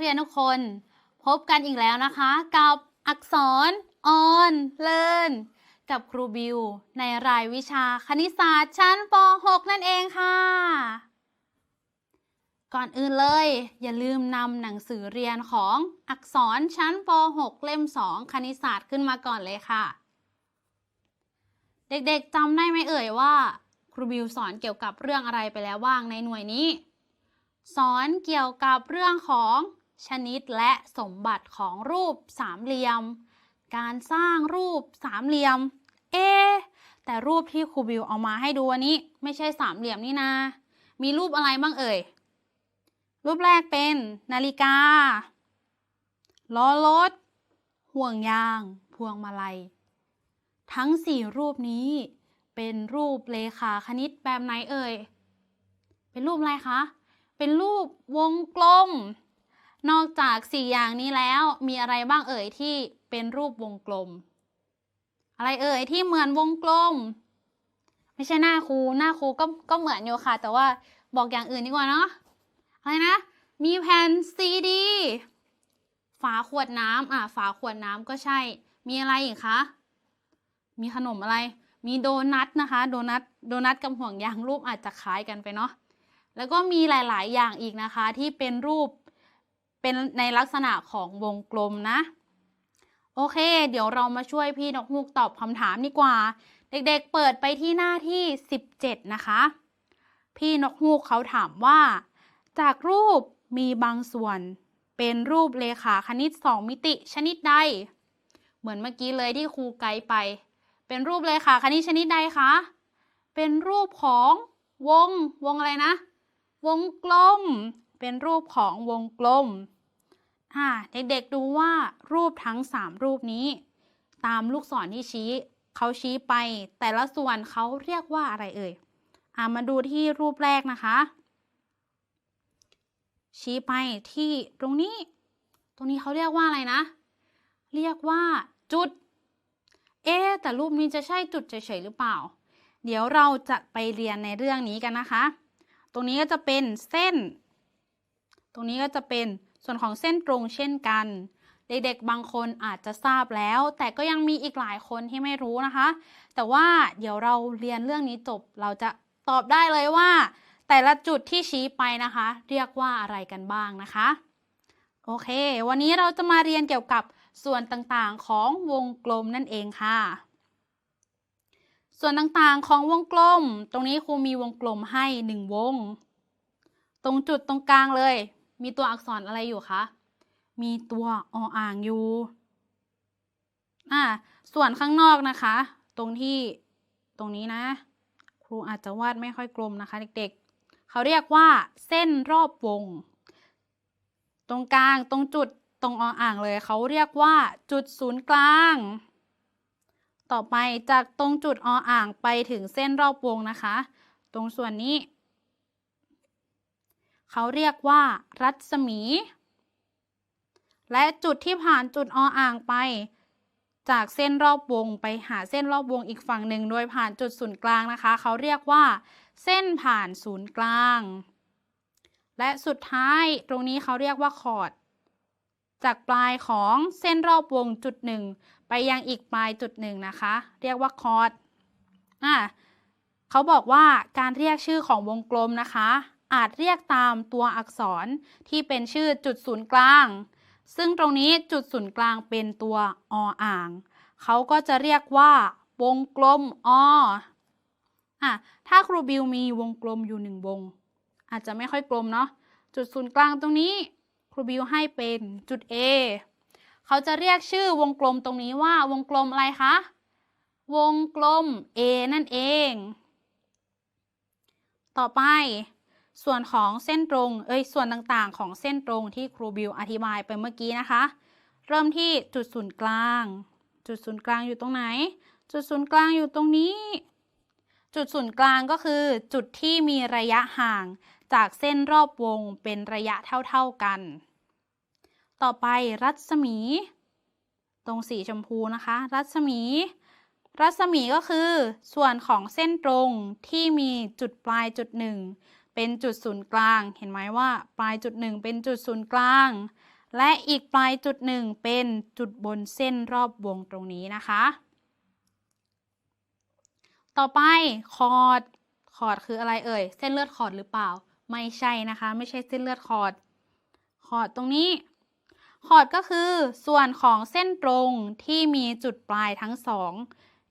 ดีค่ะนักเรียนทุกคน พบกันอีกแล้วนะคะ กับอักษรออนเลินกับครูบิว ในรายวิชาคณิตศาสตร์ชั้นป .6 นั่นเองค่ะ ก่อนอื่นเลย อย่าลืมนำหนังสือเรียนของอักษรชั้นป .6 เล่ม 2 คณิตศาสตร์ขึ้นมาก่อนเลยค่ะ เด็กๆจำได้ไหมเอ่ยว่า ครูบิวสอนเกี่ยวกับเรื่องอะไรไปแล้วบ้างในหน่วยนี้สอนเกี่ยวกับเรื่องของ ชนิดและสมบัติของรูปสามเหลี่ยม การสร้างรูปสามเหลี่ยม เอ แต่รูปที่ครูบิวเอามาให้ดูวันนี้ ไม่ใช่สามเหลี่ยมนี่นา มีรูปอะไรบ้างเอ่ย รูปแรกเป็นนาฬิกา ล้อรถ ห่วงยาง พวงมาลัย ทั้งสี่รูปนี้ เป็นรูปเลขาคณิตแบบไหนเอ่ย เป็นรูปอะไรคะ เป็นรูปวงกลม นอกจากสี่อย่างนี้แล้วมีอะไรบ้างเอ่ยที่เป็นรูปวงกลม อะไรเอ่ยที่เหมือนวงกลม ไม่ใช่หน้าครูหน้าครูก็ก็เหมือนอยู่ค่ะ แต่ว่าบอกอย่างอื่นดีกว่าเนาะอะไรนะ มีแผ่นซีดี ฝาขวดน้ำอะฝาขวดน้ำก็ใช่ มีอะไรอีกคะ มีขนมอะไร มีโดนัทนะคะ โดนัทโดนัทกับห่วงยางรูปอาจจะคล้ายกันไปเนาะแล้วก็มีหลาย ๆ อย่างอีกนะคะที่เป็นรูป เป็นในลักษณะของวงกลมนะ โอเค เดี๋ยวเรามาช่วยพี่นกฮูกตอบคำถามดีกว่า เด็กๆเปิดไปที่หน้าที่ 17 นะคะ พี่นกฮูกเขาถามว่า จากรูปมีบางส่วนเป็นรูปเลขาคณิต 2 มิติชนิดใด เหมือนเมื่อกี้เลยที่ครูไกด์ไป เป็นรูปเลขาคณิตชนิดใดคะ เป็นรูปของวงวงอะไรนะ วงกลม เป็นรูปของวงกลมอ่าเด็กๆดูว่ารูปทั้ง 3 รูปนี้ ตามลูกศรที่ชี้เขาชี้ไป แต่ละส่วนเขาเรียกว่าอะไรเอ่ยอ่ามาดูที่รูปแรกนะคะ ชี้ไปที่ตรงนี้ ตรงนี้เขาเรียกว่าอะไรนะ เรียกว่าจุด เอ๊แต่รูปนี้จะใช่จุดเฉยๆหรือเปล่า เดี๋ยวเราจะไปเรียนในเรื่องนี้กันนะคะ ตรงนี้ก็จะเป็นเส้น ตรงนี้ก็จะเป็นส่วนของเส้นตรงเช่นกัน เด็กๆบางคนอาจจะทราบแล้ว แต่ก็ยังมีอีกหลายคนที่ไม่รู้นะคะ แต่ว่าเดี๋ยวเราเรียนเรื่องนี้จบ เราจะตอบได้เลยว่า แต่ละจุดที่ชี้ไปนะคะ เรียกว่าอะไรกันบ้างนะคะ โอเค วันนี้เราจะมาเรียนเกี่ยวกับส่วนต่างๆของวงกลมนั่นเองค่ะ ส่วนต่างๆของวงกลม ตรงนี้ครูมีวงกลมให้หนึ่งวง ตรงจุดตรงกลางเลย มีตัวอักษรอะไรอยู่คะ มีตัวออ่างอยู่ อ่า ส่วนข้างนอกนะคะ ตรงที่ตรงนี้นะ ครูอาจจะวาดไม่ค่อยกลมนะคะ เด็ก ๆ เขาเรียกว่า เส้นรอบวง ตรงกลางตรงจุดตรงออ่างเลยเขาเรียกว่า จุดศูนย์กลาง ต่อไปจากตรงจุดออ่างไปถึงเส้นรอบวงนะคะ ตรงส่วนนี้ เขาเรียกว่า รัศมี และจุดที่ผ่านจุดออ่างไป จากเส้นรอบวงไปหาเส้นรอบวงอีกฝั่งหนึ่งโดยผ่านจุดศูนย์กลางนะคะ เขาเรียกว่า เส้นผ่านศูนย์กลาง และสุดท้ายตรงนี้เขาเรียกว่าคอร์ดจากปลายของเส้นรอบวงจุดหนึ่งไปยังอีกปลายจุดหนึ่งนะคะ เรียกว่าคอร์ดอ่าเขาบอกว่าการเรียกชื่อของวงกลมนะคะ อาจเรียกตามตัวอักษรที่เป็นชื่อจุดศูนย์กลาง ซึ่งตรงนี้จุดศูนย์กลางเป็นตัวออ่าง เขาก็จะเรียกว่าวงกลมออะถ้าครูบิวมีวงกลมอยู่หนึ่งวง อาจจะไม่ค่อยกลมเนาะจุดศูนย์กลางตรงนี้ครูบิวให้เป็นจุด A เขาจะเรียกชื่อวงกลมตรงนี้ว่าวงกลมอะไรคะ วงกลม A นั่นเอง ต่อไป ส่วนของเส้นตรง เอ้ย ส่วนต่างๆ ของเส้นตรงที่ครูบิวอธิบายไปเมื่อกี้นะคะ เริ่มที่จุดศูนย์กลาง จุดศูนย์กลางอยู่ตรงไหน จุดศูนย์กลางอยู่ตรงนี้ จุดศูนย์กลางก็คือ จุดที่มีระยะห่างจากเส้นรอบวงเป็นระยะเท่าๆกัน ต่อไปรัศมี ตรงสีชมพูนะคะ รัศมี รัศมีก็คือ ส่วนของเส้นตรงที่มีจุดปลายจุดหนึ่ง เป็นจุดศูนย์กลาง เห็นไหมว่าปลายจุดหนึ่งเป็นจุดศูนย์กลาง และอีกปลายจุดหนึ่งเป็นจุดบนเส้นรอบวงตรงนี้นะคะ ต่อไปคอร์ดคอร์ดคืออะไรเอ่ย เส้นเลือดคอร์ดหรือเปล่า ไม่ใช่นะคะ ไม่ใช่เส้นเลือดคอร์ดคอร์ดตรงนี้คอร์ดก็คือส่วนของเส้นตรงที่มีจุดปลายทั้งสอง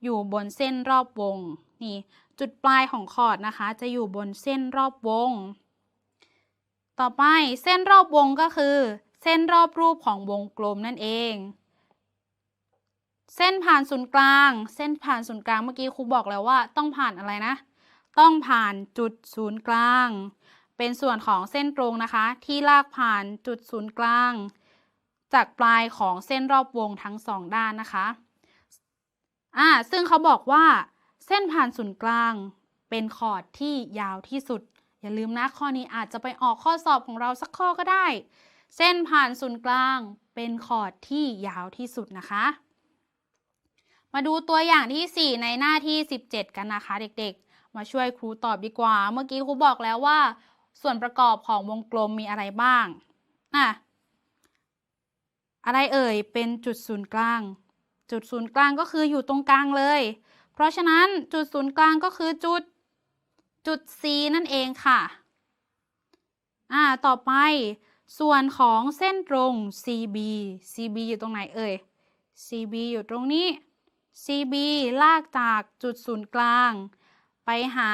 อยู่บนเส้นรอบวง นี่ จุดปลายของคอร์ดนะคะ จะอยู่บนเส้นรอบวง ต่อไปเส้นรอบวงก็คือ เส้นรอบรูปของวงกลมนั่นเอง เส้นผ่านศูนย์กลาง เส้นผ่านศูนย์กลางเมื่อกี้ครูบอกแล้วว่าต้องผ่านอะไรนะ ต้องผ่านจุดศูนย์กลาง เป็นส่วนของเส้นตรงนะคะ ที่ลากผ่านจุดศูนย์กลาง จากปลายของเส้นรอบวงทั้งสองด้านนะคะ อ่าซึ่งเขาบอกว่าเส้นผ่านศูนย์กลางเป็นคอร์ดที่ยาวที่สุด อย่าลืมนะข้อนี้อาจจะไปออกข้อสอบของเราสักข้อก็ได้ เส้นผ่านศูนย์กลางเป็นคอร์ดที่ยาวที่สุดนะคะ มาดูตัวอย่างที่ 4 ในหน้าที่ 17 กันนะคะเด็กๆ มาช่วยครูตอบดีกว่า เมื่อกี้ครูบอกแล้วว่า ส่วนประกอบของวงกลมมีอะไรบ้างอะอะไรเอ่ยเป็นจุดศูนย์กลาง จุดศูนย์กลางก็คืออยู่ตรงกลางเลย เพราะฉะนั้นจุดศูนย์กลางก็คือจุดจุด C นั่นเองค่ะอ่าต่อไปส่วนของเส้นตรง CB CB อยู่ตรงไหนเอ่ย CB อยู่ตรงนี้ CB ลากจากจุดศูนย์กลาง ไปหา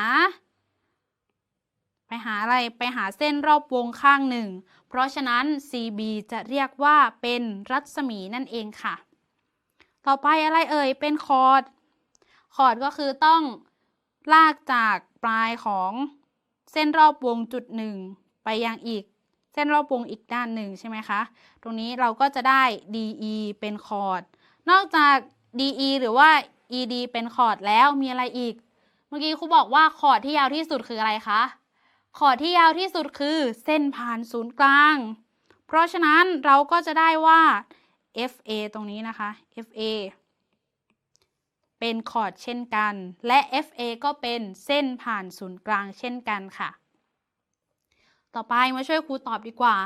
ไปหาอะไร ไปหาเส้นรอบวงข้างหนึ่ง เพราะฉะนั้น CB จะเรียกว่าเป็นรัศมีนั่นเองค่ะ ต่อไปอะไรเอ่ย เป็นคอร์ด คอร์ดก็คือต้องลากจากปลายของเส้นรอบวงจุดหนึ่งไปยังอีกเส้นรอบวงอีกด้านหนึ่งใช่ไหมคะ ตรงนี้เราก็จะได้ DE เป็นคอร์ด นอกจาก DE หรือว่า ED เป็นคอร์ดแล้วมีอะไรอีก เมื่อกี้ครูบอกว่าคอร์ดที่ยาวที่สุดคืออะไรคะ คอร์ดที่ยาวที่สุดคือเส้นผ่านศูนย์กลาง เพราะฉะนั้นเราก็จะได้ว่า FA ตรงนี้นะคะ FA เป็นคอร์ดเช่นกัน และ FA ก็เป็นเส้นผ่านศูนย์กลางเช่นกันค่ะ ต่อไปมาช่วยครูตอบดีกว่า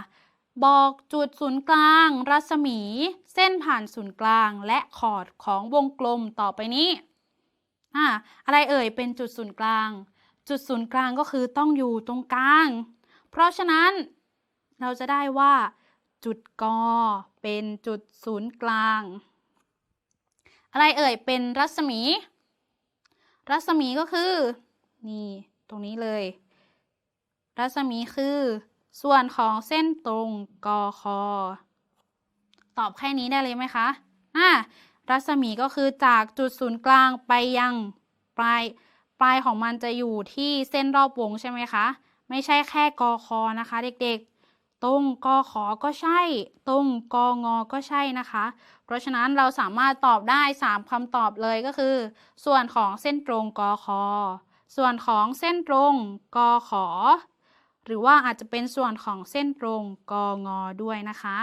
บอกจุดศูนย์กลาง รัศมี เส้นผ่านศูนย์กลาง และคอร์ดของวงกลมต่อไปนี้อ่าอะไรเอ่ยเป็นจุดศูนย์กลาง จุดศูนย์กลางก็คือต้องอยู่ตรงกลาง เพราะฉะนั้นเราจะได้ว่า จุดกอเป็นจุดศูนย์กลาง อะไรเอ่ยเป็นรัศมี รัศมีก็คือ นี่ ตรงนี้เลย รัศมีคือ ส่วนของเส้นตรงกอคอตอบแค่นี้ได้เลยไหมคะอ่ารัศมีก็คือจากจุดศูนย์กลางไปยังปลายปลายของมันจะอยู่ที่เส้นรอบวงใช่ไหมคะ ไม่ใช่แค่กอคอนะคะ เด็กๆ ตรงกอขอก็ใช่ ตรงกองอก็ใช่นะคะ เพราะฉะนั้นเราสามารถตอบได้ 3คำตอบเลยก็คือ ส่วนของเส้นตรงกอคอส่วนของเส้นตรงกอขอ หรือว่าอาจจะเป็นส่วนของเส้นตรงกองอด้วยนะคะ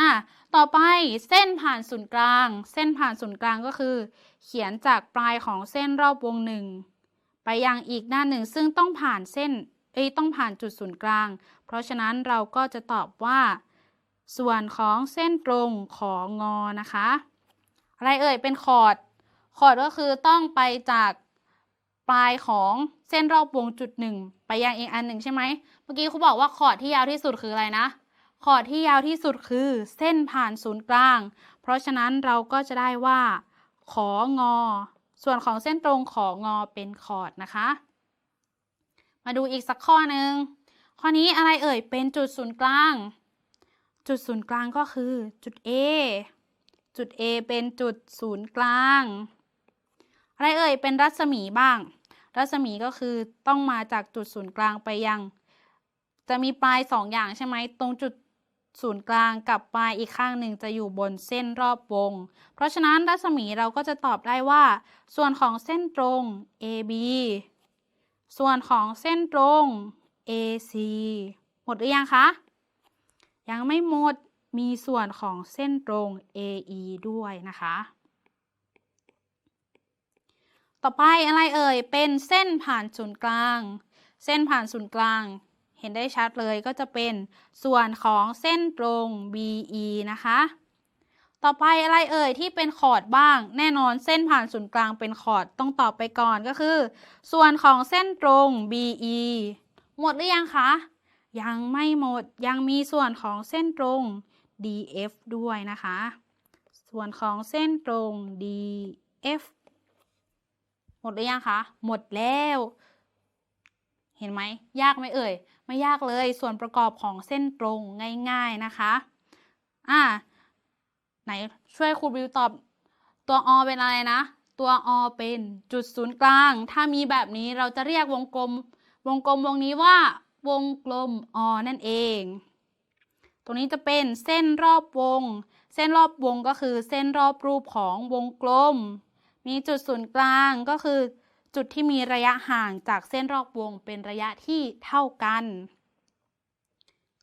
อะต่อไปเส้นผ่านศูนย์กลาง เส้นผ่านศูนย์กลางก็คือ เขียนจากปลายของเส้นรอบวงหนึ่งไปยังอีกด้านหนึ่งซึ่งต้องผ่านเส้นเอ้ต้องผ่านจุดศูนย์กลาง เพราะฉะนั้นเราก็จะตอบว่า ส่วนของเส้นตรงของงอนะคะ อะไรเอ่ยเป็นคอร์ดคอร์ดก็คือต้องไปจากปลายของเส้นรอบวงจุดหนึ่งไปยังอีกอันหนึ่งใช่ไหม เมื่อกี้เขาบอกว่าคอร์ดที่ยาวที่สุดคืออะไรนะคอร์ดที่ยาวที่สุดคือเส้นผ่านศูนย์กลาง เพราะฉะนั้นเราก็จะได้ว่า ของอ ส่วนของเส้นตรงของอเป็นคอร์ดนะคะ มาดูอีกสักข้อหนึ่ง ข้อนี้อะไรเอ่ย เป็นจุดศูนย์กลาง จุดศูนย์กลางก็คือจุด A จุด A เป็นจุดศูนย์กลาง อะไรเอ่ย เป็นรัศมีบ้าง รัศมีก็คือต้องมาจากจุดศูนย์กลางไปยัง จะมีปลายสองอย่างใช่ไหม ตรงจุดศูนย์กลางกับปลายอีกข้างหนึ่งจะอยู่บนเส้นรอบวง เพราะฉะนั้นรัศมีเราก็จะตอบได้ว่า ส่วนของเส้นตรง AB ส่วนของเส้นตรง AC หมดหรือยังคะ ยังไม่หมด มีส่วนของเส้นตรง AE ด้วยนะคะ ต่อไปอะไรเอ่ย เป็นเส้นผ่านศูนย์กลาง เส้นผ่านศูนย์กลาง เห็นได้ชัดเลยก็จะเป็นส่วนของเส้นตรง BE นะคะ ต่อไปอะไรเอ่ยที่เป็นคอดบ้าง แน่นอนเส้นผ่านศูนย์กลางเป็นคอดต้องตอบไปก่อนก็คือ ส่วนของเส้นตรง BE หมดหรือยังคะ ยังไม่หมดยังมีส่วนของเส้นตรง DF ด้วยนะคะ ส่วนของเส้นตรง DF หมดหรือยังคะ หมดแล้ว เห็นไหม ยากไหมเอ่ย ไม่ยากเลย ส่วนประกอบของเส้นตรงง่ายๆนะคะ อ่า ไหนช่วยครูบิวตอบ ตัวอเป็นอะไรนะ ตัวอเป็นจุดศูนย์กลาง ถ้ามีแบบนี้เราจะเรียกวงกลม วงกลมวงนี้ว่าวงกลมอนั่นเอง ตรงนี้จะเป็นเส้นรอบวง เส้นรอบวงก็คือเส้นรอบรูปของวงกลม มีจุดศูนย์กลางก็คือจุดที่มีระยะห่างจากเส้นรอบวงเป็นระยะที่เท่ากัน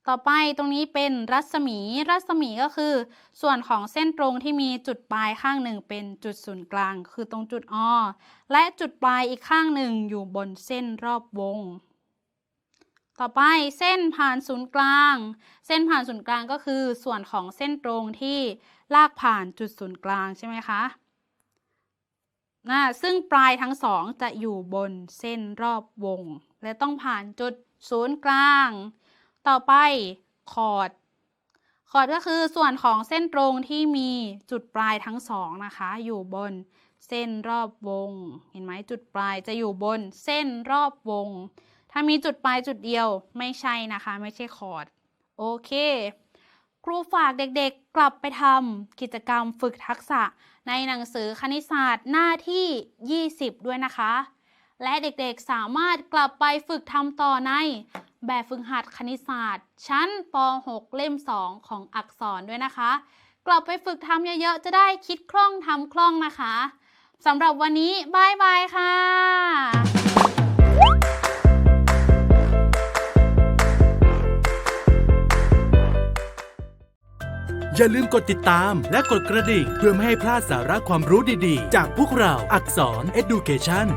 ต่อไปตรงนี้เป็นรัศมี รัศมีก็คือ ส่วนของเส้นตรงที่มีจุดปลายข้างหนึ่งเป็นจุดศูนย์กลาง คือตรงจุดอและจุดปลายอีกข้างหนึ่งอยู่บนเส้นรอบวง ต่อไปเส้นผ่านศูนย์กลาง เส้นผ่านศูนย์กลางก็คือ ส่วนของเส้นตรงที่ลากผ่านจุดศูนย์กลางใช่ไหมคะนะซึ่งปลายทั้งสองจะอยู่บนเส้นรอบวง และต้องผ่านจุดศูนย์กลาง ต่อไปคอร์ดคอร์ดก็คือส่วนของเส้นตรงที่มีจุดปลายทั้งสองนะคะ อยู่บนเส้นรอบวง เห็นไหมจุดปลายจะอยู่บนเส้นรอบวง ถ้ามีจุดปลายจุดเดียวไม่ใช่นะคะ ไม่ใช่คอร์ดโอเค ครูฝากเด็กๆกลับไปทำกิจกรรมฝึกทักษะในหนังสือคณิตศาสตร์หน้าที่ 20 ด้วยนะคะ และเด็กๆสามารถกลับไปฝึกทำต่อใน แบบฝึกหัดคณิตศาสตร์ ชั้นป .6 เล่ม 2 ของอักษรด้วยนะคะ กลับไปฝึกทำเยอะๆ จะได้คิดคล่องทำคล่องนะคะสำหรับวันนี้บายบายค่ะอย่าลืมกดติดตามและกดกระดิ่ง เพื่อไม่ให้พลาดสาระความรู้ดีๆ จากพวกเราอักษร Education